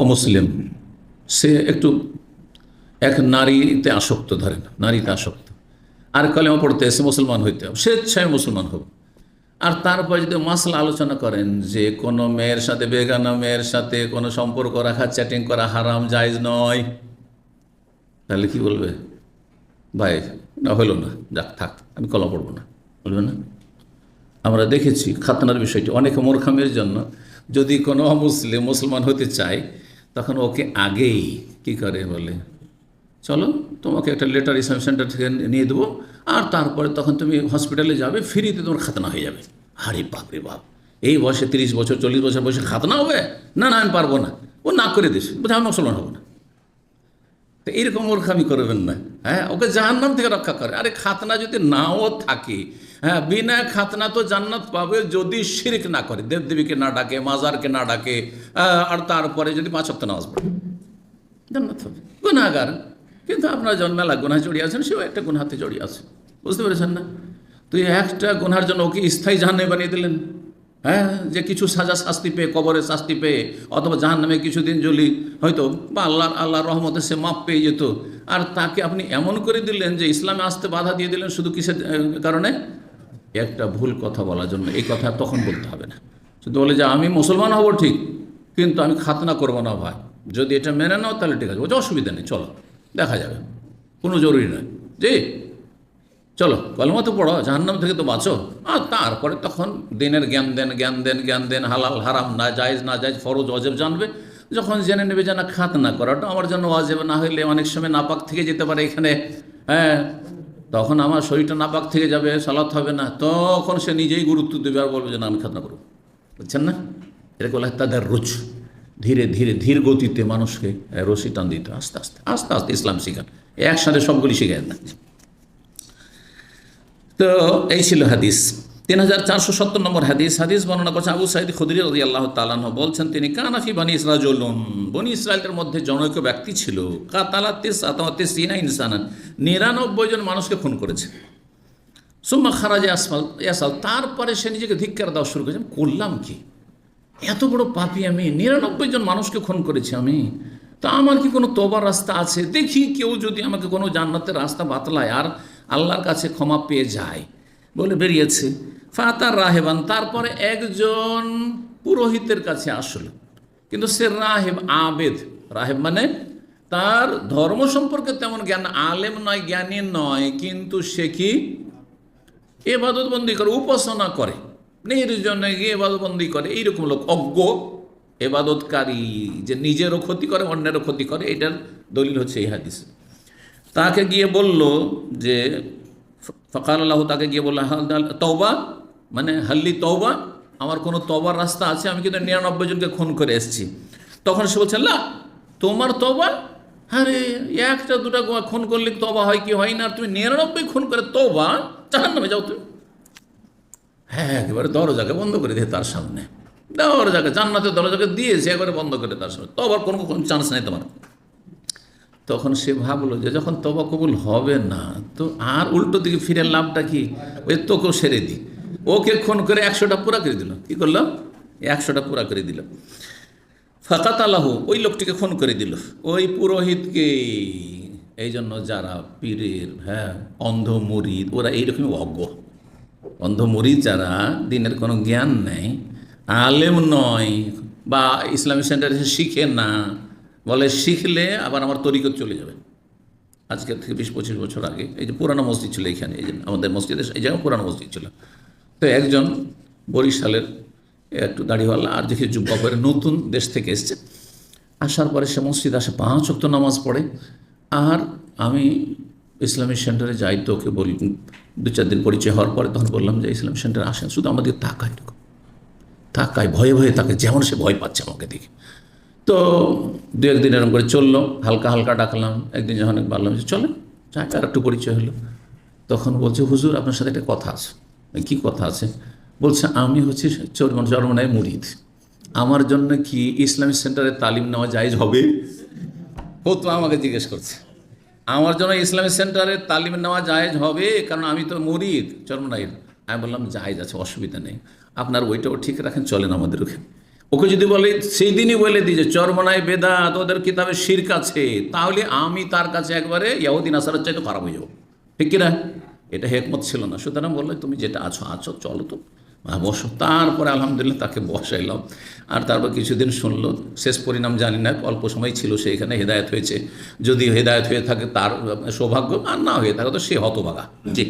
অমুসলিম, সে একটু এক নারীতে আসক্ত ধরেন, নারীতে আসক্ত। আর কলেমা পড়তে এসে মুসলমান হইতে হবে, স্বেচ্ছায় মুসলমান হোক আর তারপর যদি মাসলা আলোচনা করেন যে কোনো মেয়ের সাথে বেগানা, মেয়ের সাথে কোনো সম্পর্ক রাখা চ্যাটিং করা হারাম, জায়জ নয়, তাহলে কি বলবে? ভাই, না হইল না, যাক, থাক, আমি কলম পড়ব না, বলবে না? আমরা দেখেছি খাতনার বিষয়টি অনেক মূর্খামের জন্য, যদি কোনো মুসলিম মুসলমান হতে চায় তখন ওকে আগেই কি করে বলে, চলো তোমাকে একটা লেটার ইসলাম সেন্টার থেকে নিয়ে দেবো, আর তারপরে তখন তুমি হসপিটালে যাবে, ফ্রিতে তোমার খাতনা হয়ে যাবে। আরে বাপ রে বাপ, এই বয়সে তিরিশ বছর, চল্লিশ বছর বয়সে খাতনা হবে? না না, আমি পারব না। ও না করে দিস বোধহয় আমি মুসলমান হব না। তো এইরকম মূর্খামি করবেন না হ্যাঁ? ওকে জাহান্নাম থেকে রক্ষা করে। আরে খাতনা যদি নাও থাকে হ্যাঁ বিনা খাতনা তো জান্নাত পাবে যদি শিরিক না করে। দেবদেবীকে না ডাকে মাজারকে না ডাকে আর তারপরে যদি পাঁচ সপ্তাহ নামাজ পড়ে। জান্নাত হবে। গুণাগার কিন্তু আপনার জন্মেলা গুণা জড়িয়ে আছেন সেও একটা গুণাতে জড়িয়ে আছে। বুঝতে পেরেছেন না? তুই একটা গুনার জন্য ওকে স্থায়ী জাহান্নামে বানিয়ে দিলেন? হ্যাঁ যে কিছু সাজা শাস্তি পেয়ে কবরে শাস্তি পেয়ে অথবা জাহান নামে কিছুদিন জলি হয়তো বা আল্লাহর আল্লাহর রহমতে সে মাপ পেয়ে যেত। আর তাকে আপনি এমন করে দিলেন যে ইসলামে আসতে বাধা দিয়ে দিলেন শুধু কিসের কারণে? একটা ভুল কথা বলার জন্য। এই কথা তখন বলতে হবে না। শুধু বলে যে আমি মুসলমান হব ঠিক, কিন্তু আমি খাতনা করব না ভাই। যদি এটা মেনে নাও তাহলে ঠিক আছে। ওটা অসুবিধা নেই, চলো, দেখা যাবে। কোনো জরুরি নয়। জি, চলো, কলমা তো পড়ো, জাহান্নাম থেকে তো বাঁচো। আর তারপরে তখন দিনের জ্ঞান দেন জ্ঞান দেন জ্ঞান দেন, হালাল, হারাম, না জায়েজ না জায়েজ, ফরজ, অজেব জানবে। যখন জেনে নেবে যে না খাত করাটা আমার জন্য অজেব, না হইলে অনেক সময় নাপাক থেকে যেতে পারে এখানে। হ্যাঁ তখন আমার শরীরটা নাপাক থেকে যাবে, সালাত হবে না, তখন সে নিজেই গুরুত্ব দেবে আর বলবে যে, না, আমি খাতনা করব। বুঝছেন না? এটা বলা তাদের রুচ ধীরে ধীরে, ধীর গতিতে মানুষকে রশি টান দিতে আস্তে আস্তে আস্তে আস্তে ইসলাম শিখান। একসাথে সবগুলি শিখায় না তো, এই ছিল হাদিস। তিন হাজার চারশো সত্তর নম্বর হাদিস হাদিস বর্ণনা করছে আবু সাইদ খুদরি রদি আল্লাহ তালাহ বলছেন, তিনি কানাফি বানি ইসরাজুলুন, বনি ইসরায়েলের মধ্যে জনৈক ব্যক্তি ছিল কাতালাতিস আতামাতিস সিনা ইনসানান, নিরানব্বই জন মানুষকে খুন করেছে। সুম্মা খারাজে আসমাল ইয়াসাল তারপরে সে নিজেকে ধিক্কার দেওয়া শুরু করেছে। করলাম কি? এত বড় পাপি আমি, নিরানব্বই জন মানুষকে খুন করেছি আমি। তা আমার কি কোনো তোবার রাস্তা আছে? দেখি কেউ যদি আমাকে কোনো জান্নাতের রাস্তা বাতলায় আর আল্লাহর কাছে ক্ষমা পেয়ে যায়। বলে বেরিয়েছে। ফাতার রাহেবান, তারপরে একজন পুরোহিতের কাছে আসলো। কিন্তু সে রাহেব আবেদ। রাহেব মানে তার ধর্ম সম্পর্কে তেমন জ্ঞান, আলেম নয়, জ্ঞানী নয়, কিন্তু সে কি? এবাদতবন্দি করে, উপাসনা করে। নির্জনে গিয়ে এবাদতবন্দি করে। এইরকম লোক, অজ্ঞ, এবাদতকারী, যে নিজেরও ক্ষতি করে, অন্যেরও ক্ষতি করে, এটার দলিল হচ্ছে এই হাদিস। তাকে গিয়ে বলল যে ফকাল আল্লাহ তাকে গিয়ে বলল হাল- তওবা মানে হাল্লি তওবা আমার কোনো তবার রাস্তা আছে আমি কিন্তু নিরানব্বই জনকে খুন করে এসেছি তখন সে বলছে না তোমার তবা আরে একটা দুটা খুন করলে তবা হয় কি হয় না তুমি নিরানব্বই খুন করে তবা জাহান নামে যাও তুমি হ্যাঁ একেবারে দরজাকে বন্ধ করে দিয়ে তার সামনে দরজাকে জান্নাতের দরজাকে দিয়েছে একবারে বন্ধ করে তার সামনে তবার কোনো চান্স নেই তোমার তখন সে ভাবলো যে যখন তবা কবুল হবে না, তো আর উল্টো দিকে ফিরে লাভটা কি? ওই তোকেও সেরে দিই। ওকে খুন করে একশোটা পুরা করে দিল। কি করল? একশোটা পুরা করে দিল। ফাকাত আল্লাহ ওই লোকটিকে খুন করে দিল। ওই পুরোহিতকে। এই জন্য যারা পীরের হ্যাঁ অন্ধ মুরিদ, ওরা এইরকমই অজ্ঞ। অন্ধ মুরিদ যারা দিনের কোনো জ্ঞান নেই, আলেম নয়, বা ইসলামিক সেন্টারে শিখে না বলে শিখলে আবার আমার তরিকত চলে যাবে। আজকের থেকে বিশ পঁচিশ বছর আগে, এই যে পুরানো মসজিদ ছিল এখানে, এই যে আমাদের মসজিদে, এই জায়গায় পুরানো মসজিদ ছিল। তো একজন বরিশালের একটু দাড়িওয়ালা আর দেখি যুব্বা করে নতুন দেশ থেকে এসছে। আসার পরে সে মসজিদ আসে, পাঁচ অক্ত নামাজ পড়ে। আর আমি ইসলামিক সেন্টারে যাই তো ওকে বলি, দু চার দিন পরিচয় হওয়ার পরে তখন বললাম যে ইসলামিক সেন্টারে আসেন, শুধু আমাদের তাকায় তাকায়, ভয়ে ভয়ে তাকে যেমন সে ভয় পাচ্ছে আমাকে দেখে। তো দু একদিন এরকম করে চলল, হালকা হালকা ডাকলাম, একদিন যখন বললাম যে চলে আর একটু পরিচয় হলো। তখন বলছে, হুজুর, আপনার সাথে একটা কথা আছে। কি কথা আছে? বলছে, আমি হচ্ছি চরমন চরমনায় মুরিদ। আমার জন্য কি ইসলামিক সেন্টারে তালিম নেওয়া জায়জ হবে? ও তো আমাকে জিজ্ঞেস করছে, আমার জন্য ইসলামিক সেন্টারে তালিম নেওয়া জায়েজ হবে? কারণ আমি তো মুরিদ, চরমনাইয়ের। আমি বললাম, জায়েজ আছে, অসুবিধা নেই। আপনার ওইটাও ঠিক রাখেন, চলেন আমাদের ওখানে। ওকে যদি বলে সেই দিনই বলে দিই যে চরমনায় বেদাত ওদের কিতাবে শির্ক আছে। তাহলে আমি তার কাছে একবারে ইয়াহুদ্দিন আসারের চাইতে খারাপ হয়ে যাব। ঠিক কিনা? এটা হেকমত ছিল না। সুতরাং বলল তুমি যেটা আছো আছো চলো তো। আহ, বসো। তারপরে আলহামদুলিল্লাহ তাকে বসাইলাম। আর তারপর কিছুদিন শুনলো শেষ পরিণাম জানি না অল্প সময় ছিল সেইখানে হেদায়ত হয়েছে। যদি হেদায়ত হয়ে থাকে তার সৌভাগ্য আর না হয়ে থাকে তো সে হতভাগা। জি।